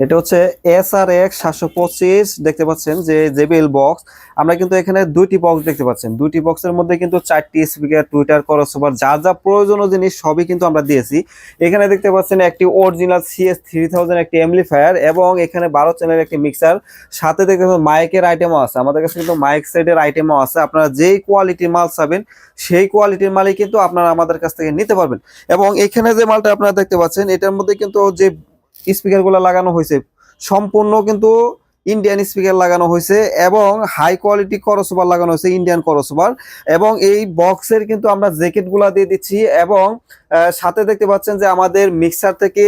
এটা হচ্ছে এস আর এক্স সাতশো পঁচিশ। দেখতে পাচ্ছেন যে জেবিএল বক্স আমরা কিন্তু এখানে দুইটি বক্স দেখতে পাচ্ছেন। দুইটি বক্সের মধ্যে কিন্তু চারটি স্পিকার টুইটার করসোভার যা যা প্রয়োজনীয় জিনিস সবই কিন্তু আমরা দিয়েছি। এখানে দেখতে পাচ্ছেন একটি অরিজিনাল সিএস থ্রি থাউজেন্ড একটি এমলিফায়ার এবং এখানে বারো চ্যানেলের একটি মিক্সার সাথে দেখতে পাচ্ছেন মাইকের আইটেমও আছে। আমাদের কাছে কিন্তু মাইক সেটের আইটেমও আছে। আপনারা যেই কোয়ালিটির মাল চাবেন, সেই কোয়ালিটির মালই কিন্তু আপনারা আমাদের কাছ থেকে নিতে পারবেন। এবং এখানে যে মালটা আপনারা দেখতে পাচ্ছেন, এটার মধ্যে কিন্তু যে স্পিকারগুলো লাগানো হয়েছে। সম্পূর্ণ কিন্তু ইন্ডিয়ান স্পিকার লাগানো হয়েছে এবং হাই কোয়ালিটি করসোবার লাগানো হয়েছে ইন্ডিয়ান করসোবার এবং এই বক্সের কিন্তু আমরা জ্যাকেটগুলা দিয়ে দিচ্ছি এবং সাথে দেখতে পাচ্ছেন যে আমাদের মিক্সার থেকে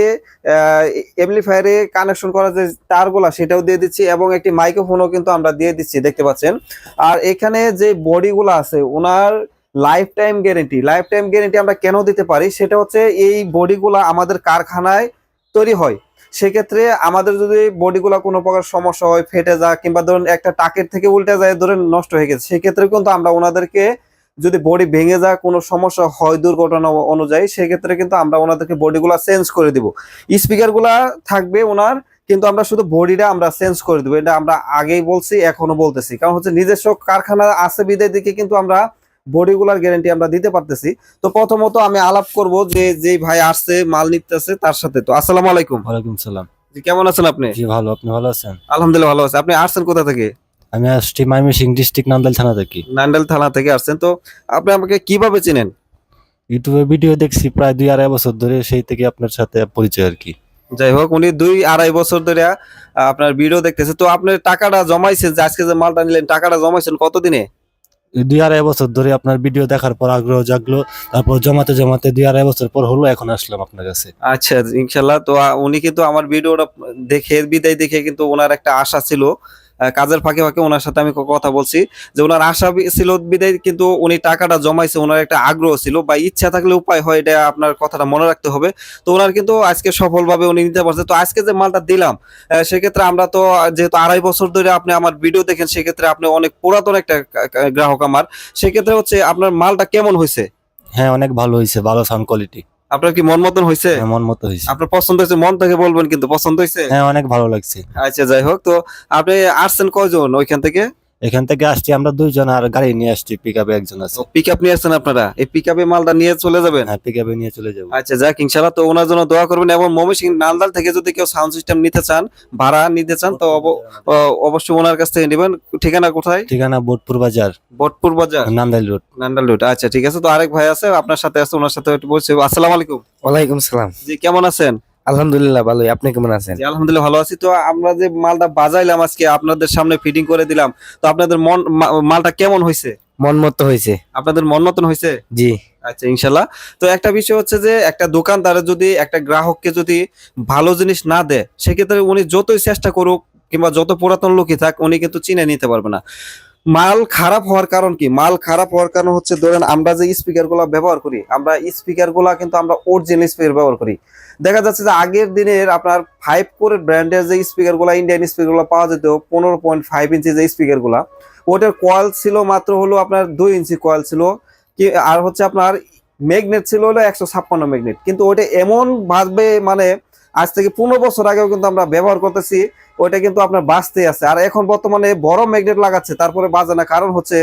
এমপ্লিফায়ারে কানেকশন করা যে তারগুলা সেটাও দিয়ে দিচ্ছি এবং একটি মাইক্রোফোনও কিন্তু আমরা দিয়ে দিচ্ছি, দেখতে পাচ্ছেন। আর এখানে যে বডিগুলো আছে, ওনার life time guarantee life time guarantee আমরা কেন দিতে পারি? সেটা হচ্ছে এই বডিগুলা আমাদের কারখানায় তৈরি হয়। সেক্ষেত্রে আমাদের যদি বডিগুলো কোনো প্রকার সমস্যা হয়, ফেটে যায় কিংবা ধরুন একটা টাকের থেকে উল্টে যায়, ধরেন নষ্ট হয়ে গেছে সেক্ষেত্রে কিন্তু আমরা ওনাদেরকে যদি বডি ভেঙে যায়, কোনো সমস্যা হয় দুর্ঘটনা অনুযায়ী, সেক্ষেত্রে কিন্তু আমরা ওনাদেরকে বডিগুলো চেঞ্জ করে দিব। স্পিকারগুলা থাকবে ওনার, কিন্তু আমরা শুধু বডিটা আমরা চেঞ্জ করে দেবো। এটা আমরা আগেই বলছি, এখনও বলতেছি। কারণ হচ্ছে নিজস্ব কারখানা আছে বিদায় দিকে কিন্তু আমরা বডিগুলার গ্যারেন্টি আমরা দিতে পারতেছি। তো প্রথমত আমি আলাপ করব যে যে ভাই আসছে মাল নিতেছে তার সাথে। তো আসসালামু আলাইকুম। ওয়ালাইকুম সালাম। জি, কেমন আছেন আপনি? জি ভালো। আপনি ভালো আছেন? আলহামদুলিল্লাহ ভালো আছে। আপনি আসছেন কোথা থেকে? আমি আসছি মাইমিসিং ডিস্ট্রিক্ট নান্দাইল থানা থেকে। নান্ডাল থানা থেকে আসছেন। তো আপনি আমাকে কীভাবে চিনেন? ইউটিউবে ভিডিও দেখছি প্রায় দুই আড়াই বছর ধরে সেই থেকে আপনার সাথে পরিচয় আর কি। যাই হোক উনি দুই আড়াই বছর ধরে আপনার ভিডিও দেখতেছে। তো আপনি টাকাটা জমাইছেন যে আজকে যে মালটা নিলেন টাকাটা জমাইছেন কতদিনে? দুই আড়াই বছর ধরে আপনার ভিডিও দেখার পর আগ্রহ জাগলো, তারপর জমাতে জমাতে দুই আড়াই বছর পর হলো, এখন আসলাম আপনার কাছে। আচ্ছা ইনশাল্লাহ, তো উনি কিন্তু আমার ভিডিওটা দেখে, বিদায় দেখে কিন্তু ওনার একটা আশা ছিল কাজের ফাঁকে ফাঁকে ওনার সাথে আমি কথা বলছি যে ওনার আশা ছিল বিদায়, কিন্তু উনি টাকাটা জমাইছে, ওনার একটা আগ্রহ ছিল বা ইচ্ছা থাকলে উপায় হয়, এটা আপনার কথাটা মনে রাখতে হবে। তো ওনার কিন্তু আজকে সফলভাবে উনি নিতে পারছে। তো আজকে যে মালটা দিলাম সেক্ষেত্রে আমরা তো যেহেতু আড়াই বছর ধরে আপনি আমার ভিডিও দেখেন, সেক্ষেত্রে আপনি অনেক পুরাতন একটা গ্রাহক আমার। সেক্ষেত্রে হচ্ছে আপনার মালটা কেমন হয়েছে? হ্যাঁ অনেক ভালো হয়েছে, ভালো সাউন্ড কোয়ালিটি আপনার কি মন মতন হয়েছে মন মতো হয়েছে আপনার পছন্দ হয়েছে মন থেকে বলবেন কিন্তু পছন্দ হয়েছে হ্যাঁ অনেক ভালো লাগছে। আচ্ছা যাই হোক তো আপনি আসছেন কয়জন ওইখান থেকে? এখান থেকে আসছি আমরা দুইজন আর গাড়ি নিয়ে আসছি পিক আপে একজন আছে। পিক আপ নিয়ে আসছেন আপনারা? এই পিক আপে মালটা নিয়ে চলে যাবেন? হ্যাঁ পিক আপে নিয়ে চলে যাব। আচ্ছা যাক ইনশাল্লাহ তো ওনার জন্য দোয়া করবেন এবং ময়মনসিং নালদাল থেকে যদি কেউ সাউন্ড সিস্টেম নিতে চান ভাড়া নিতে চান তো অবশ্যই ওনার কাছ থেকে নেবেন। ঠিকানা কোথায়? ঠিকানা বোটপুর বাজার। বোটপুর বাজার? নান্দাইল রোড। নান্দাল রোড আচ্ছা ঠিক আছে। তো আরেক ভাই আছে আপনার সাথে আছে ওনার সাথে একটু বলছি আসসালামু আলাইকুম। ওয়ালাইকুম সালাম। জি কেমন আছেন? আলহামদুলিল্লাহ ভালোই। আপনি কেমন আছেন? আলহামদুলিল্লাহ ভালো আছি। তো আমরা যে মালটা বাজাইলাম আজকে আপনাদের সামনে ফিটিং করে দিলাম। তো আপনাদের মন মালটা কেমন হয়েছে মন মতো হয়েছে আপনাদের মন মতন হয়েছে জি। আচ্ছা ইনশাল্লাহ। তো একটা বিষয় হচ্ছে যে একটা দোকানদারের যদি একটা গ্রাহককে যদি ভালো জিনিস না দেয় সেক্ষেত্রে উনি যতই চেষ্টা করুক কিংবা যত পুরাতন লোকই থাক উনি কিন্তু চিনে নিতে পারবে না। মাল খারাপ হওয়ার কারণ কি? মাল খারাপ হওয়ার কারণ হচ্ছে, ধরেন আমরা যে স্পিকারগুলা ব্যবহার করি, আমরা স্পিকারগুলা কিন্তু আমরা অরিজিনাল স্পিকার ব্যবহার করি। দেখা যাচ্ছে যে আগের দিনের আপনার ফাইভ কোর ব্র্যান্ডের যে স্পিকারগুলা ইন্ডিয়ান স্পিকারগুলা পাওয়া যেত, পনেরো পয়েন্ট ফাইভ ইঞ্চি যে স্পিকারগুলা, ওটার কয়েল ছিল মাত্র হলো আপনার দুই ইঞ্চি কয়েল ছিল, কি, আর হচ্ছে আপনার ম্যাগনেট ছিল হলো একশো ছাপ্পান্ন ম্যাগনেট কিন্তু ওটা এমন ভাবে মানে আজ থেকে পনেরো বছর আগেও কিন্তু আমরা ব্যবহার করতেছি, ওইটা কিন্তু আপনার বাঁচতেই আছে। আর এখন বর্তমানে বড় ম্যাগনেট লাগাচ্ছে, তারপরে বাজে না। কারণ হচ্ছে,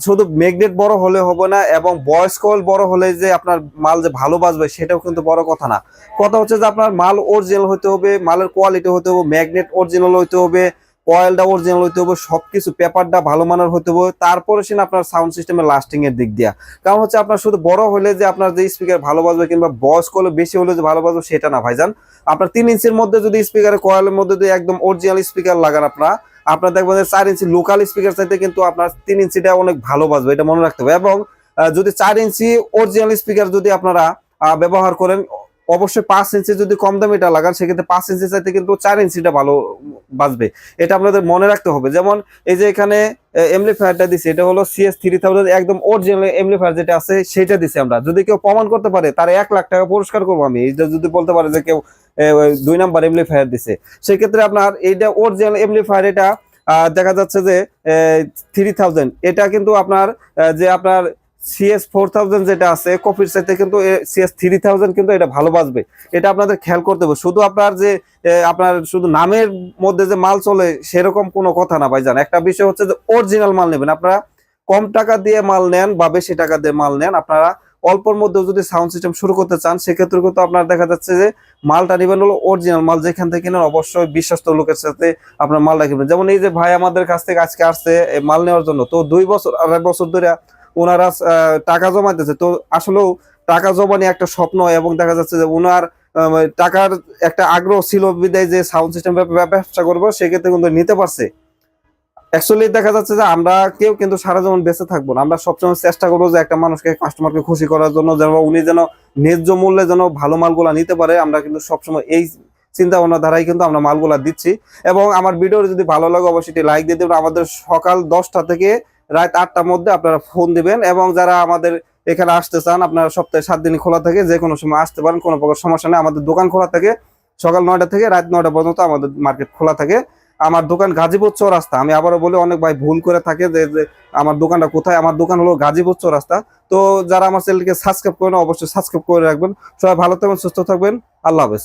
শুধু ম্যাগনেট বড় হলে হবে না, এবং বয়স কয়েল বড় হলে যে আপনার মাল যে ভালো বাজবে সেটাও কিন্তু বড় কথা না। কথা হচ্ছে যে আপনার মাল অরিজিনাল হতে হবে, মালের কোয়ালিটি হতে হবে, ম্যাগনেট অরিজিনাল হতে হবে কয়েলটা অরিজিনাল হতে হবে, সবকিছু পেপারটা ভালো মানের হতে হবে, তারপরে সেন আপনার সাউন্ড সিস্টেমের লাস্টিং এর দিক দিয়া। কারণ হচ্ছে আপনার শুধু বড় হলে যে আপনার যে স্পিকার ভালো বাজবে কিংবা বয়স করলে বেশি হলে যে ভালো বাজবে সেটা না ভাইজান। আপনার তিন ইঞ্চির মধ্যে যদি স্পিকারের কয়েলের মধ্যে যদি একদম অরিজিনাল স্পিকার লাগান আপনার আপনার দেখবেন যে চার ইঞ্চি লোকাল স্পিকার চাইতে কিন্তু আপনার তিন ইঞ্চিটা অনেক ভালো বাজবে, এটা মনে রাখতে হবে। এবং যদি চার ইঞ্চি অরিজিনাল স্পিকার যদি আপনারা ব্যবহার করেন অবশ্যই পাঁচ ইঞ্চি যদি কম দামে এটা লাগান, সেক্ষেত্রে পাঁচ ইঞ্চি চাইতে কিন্তু চার ইঞ্চিটা ভালো বাঁচবে। এটা আপনাদের মনে রাখতে হবে। যেমন এই যে এখানে এমলিফায়ারটা দিছে, এটা হলো সিএস থ্রি থাউজেন্ড একদম অরিজিনাল এমলিফায়ার যেটা আছে, সেটা দিছে আমরা। যদি কেউ প্রমাণ করতে পারে, তার এক লাখ টাকা পুরস্কার করব আমি। এইটা যদি বলতে পারে যে কেউ দুই নাম্বার এমলিফায়ার দিছে, সেক্ষেত্রে আপনার এইটা অরিজিনাল এমলিফায়ার এটা দেখা যাচ্ছে যে থ্রি থাউজেন্ড এটা কিন্তু আপনার যে আপনার সিএস ফোর থাউজেন্ড যেটা আছে, কপির সাথে কিন্তু সিএস থ্রি থাউজেন্ড কিন্তু এটা ভালো বাজবে। এটা আপনাদের খেয়াল করতে হবে। শুধু আপনার যে আপনার শুধু নামের মধ্যে যে মাল চলে, সেরকম কোনো কথা না ভাইজান। একটা বিষয় হচ্ছে যে অরিজিনাল মাল নেবেন। আপনারা কম টাকা দিয়ে মাল নেন বা বেশি টাকা দিয়ে মাল নেন, আপনারা অল্পর মধ্যে যদি সাউন্ড সিস্টেম শুরু করতে চান, সেক্ষেত্রে কিন্তু আপনার দেখা যাচ্ছে যে মালটা নেবেন হলো অরিজিনাল মাল। যেখান থেকে কিনেন অবশ্যই বিশ্বস্ত লোকের সাথে আপনার মালটা কিনবেন যেমন এই যে ভাই আমাদের কাছ থেকে আজকে আসছে মাল নেওয়ার জন্য। তো দুই বছর, আড়াই বছর ধরে ওনারা টাকা জমাইতেছে। তো আসলেও টাকা জমা নিয়ে একটা স্বপ্ন এবং দেখা যাচ্ছে যে ওনার টাকার একটা আগ্রহ ছিল বিদায় যে সাউন্ড সিস্টেম ব্যবসা করব, সেক্ষেত্রে কিন্তু নিতে পারছে। অ্যাকচুয়ালি দেখা যাচ্ছে যে আমরা কেউ কিন্তু সারা জীবন বেঁচে থাকব না। আমরা সবসময় চেষ্টা করব যে একটা মানুষকে কাস্টমারকে খুশি করার জন্য যেন উনি যেন ন্যায্য মূল্যে যেন ভালো মালগুলা নিতে পারে। আমরা কিন্তু সবসময় এই চিন্তা ভাবনা দ্বারাই কিন্তু আমরা মালগুলা দিচ্ছি। এবং আমার ভিডিও যদি ভালো লাগে, অবশ্যই লাইক দিয়ে দেবেন। আমাদের সকাল দশটা থেকে রাত আটটার মধ্যে আপনারা ফোন দিবেন এবং যারা আমাদের এখানে আসতে চান, আপনারা সপ্তাহে সাত দিন খোলা থাকে, যে কোনো সময় আসতে পারেন, কোনো প্রকার সমস্যা নেই। আমাদের দোকান খোলা থাকে সকাল নয়টা থেকে রাত নয়টা পর্যন্ত আমাদের মার্কেট খোলা থাকে। আমার দোকান গাজীপুর চৌরাস্তা। আমি আবারও বলি, অনেক ভাই ভুল করে থাকে যে আমার দোকানটা কোথায়? আমার দোকান হলো গাজীপুর চৌরাস্তা। তো যারা আমার চ্যানেলকে সাবস্ক্রাইব করেন অবশ্যই সাবস্ক্রাইব করে রাখবেন। সবাই ভালো থাকবেন, সুস্থ থাকবেন। আল্লাহ হাফেজ।